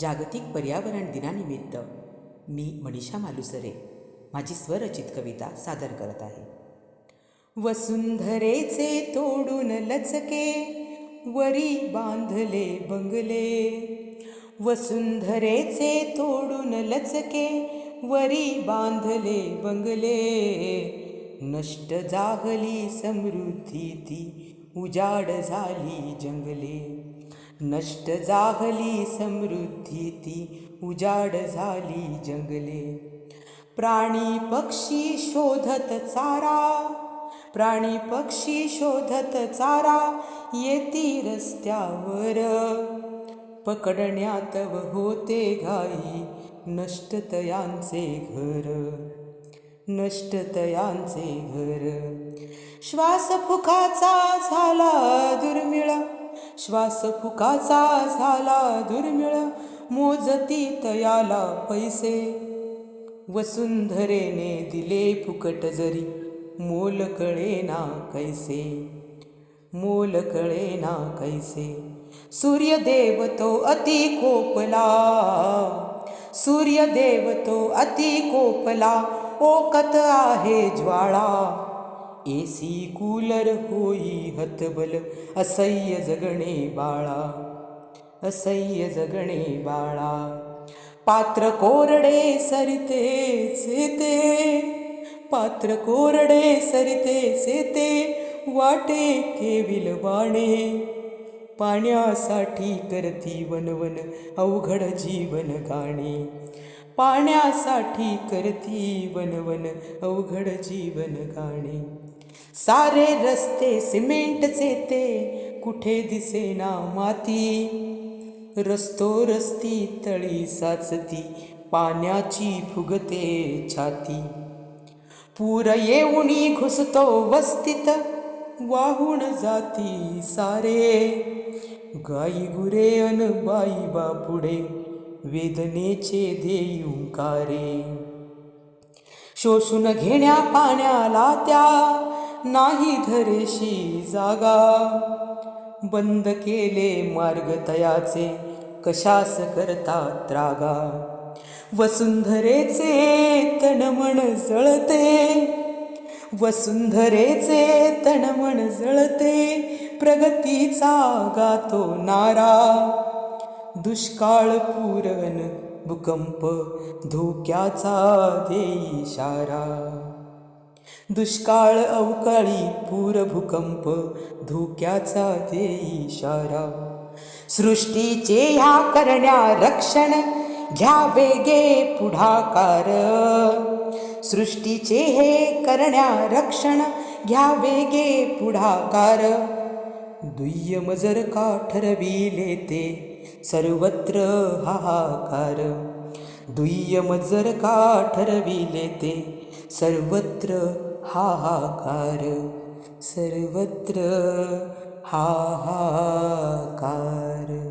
जागतिक पर्यावरण दिनानिमित्त मी मनीषा मालुसरे माझी स्वरचित कविता सादर करत आहे. वसुंधरेचे तोडून लचके वरी बांधले बंगले. वसुंधरेचे तोडून लचके वरी बांधले बंगले. नष्ट जाहली समृद्धी ती उजाड झाली जंगले. नष्ट जाहली समृद्धी ती उजाड झाली जंगले. प्राणी पक्षी शोधत चारा प्राणी पक्षी शोधत चारा येती रस्त्यावर. पकडण्यात होते घाई नष्टतयांचे घर नष्टतयांचे घर. श्वास फुकाचा झाला दुर्मिळा श्वास फुकाचा झाला दुर्मिळ मोजती तयाला पैसे. वसुंधरेने दिले फुकट जरी मोल कळेना कैसे? मोल कळेना कैसे? सूर्यदेव तो अति कोपला. सूर्यदेव तो अति कोपला. ओकत आहे ज्वाळा. एसी कूलर होई हतबल असह्य जगणे बाळा असह्य जगणे बाळा. पात्र कोरडे सरिते सेते पात्र कोरडे सरिते सेते वाटे केविल वाणे. पाण्यासाठी करती वनवन अवघड जीवन गाणे. पाण्यासाठी करती वनवन अवघड जीवन गाणे. सारे रस्ते सिमेंटचे ते. कुठे दिसेना माती? रस्तो रस्ती तळी साचती पाण्याची फुगते छाती. पूर येऊनी घुसतो वस्तीत वाहून जाती सारे. गाई गुरे अन बाई बापुढे वेदनेचे देयुंकारे शोषून घेण्या पाण्याला त्या नाही धरेशी जागा. बंद केले मार्ग तयाचे कशास करता त्रागा वसुंधरेचे तणमण जळते. वसुंधरेचे तणमण जळते प्रगतीचा गातो नारा. दुष्काळ पूरण भूकंप धोक्याचा दे इशारा दुष्काळ अवकाळी पूर भूकंप धोक्याचा दे इशारा. सृष्टीचे ह्या करण्या रक्षण घ्या वेगे पुढाकार. सृष्टीचे हे करण्या रक्षण घ्या वेगे पुढाकार. दुय्यम जर का ठरविले ते सर्वत्र हाहाकार. दुय्यम जर का ठरविले ते सर्वत्र हाहाकार सर्वत्र हाहाकार.